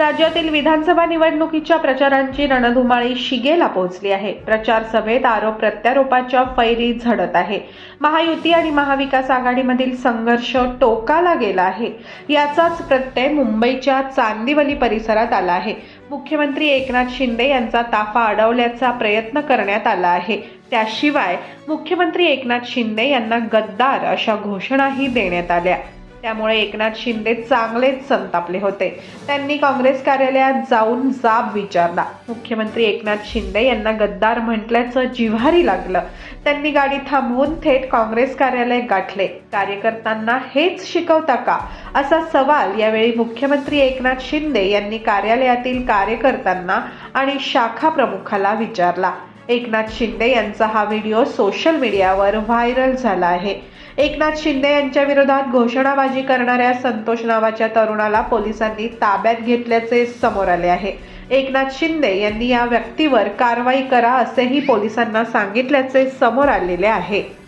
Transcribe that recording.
राज्यातील विधानसभा निवडणुकीच्या प्रचारांची रणधुमाळी शिगेला पोहोचली आहे. प्रचार सभेत आरोप प्रत्यारोपाच्या फैरी झडत आहे. महायुती आणि महाविकास आघाडीमधील संघर्ष टोकाला गेला आहे. याचाच प्रत्यय मुंबईच्या चांदिवली परिसरात आला आहे. मुख्यमंत्री एकनाथ शिंदे यांचा ताफा अडवल्याचा प्रयत्न करण्यात आला आहे. त्याशिवाय मुख्यमंत्री एकनाथ शिंदे यांना गद्दार अशा घोषणाही देण्यात आल्या. त्यामुळे एकनाथ शिंदे चांगलेच संतापले होते. त्यांनी काँग्रेस कार्यालयात जाऊन जाब विचारला. मुख्यमंत्री एकनाथ शिंदे यांना गद्दार म्हटल्याचं जिव्हारी लागलं. त्यांनी गाडी थांबवून थेट काँग्रेस कार्यालय गाठले. कार्यकर्त्यांना हेच शिकवता का? असा सवाल यावेळी मुख्यमंत्री एकनाथ शिंदे यांनी कार्यालयातील कार्यकर्त्यांना आणि शाखा प्रमुखाला विचारला. एकनाथ शिंदे यांचा हा व्हिडिओ सोशल मीडियावर व्हायरल झाला आहे. एकनाथ शिंदे यांच्या विरोधात घोषणाबाजी करणाऱ्या संतोष नावाच्या तरुणाला पोलिसांनी ताब्यात घेतल्याचे समोर आले आहे. एकनाथ शिंदे यांनी या व्यक्तीवर कारवाई करा असेही पोलिसांना सांगितल्याचे समोर आलेले आहे.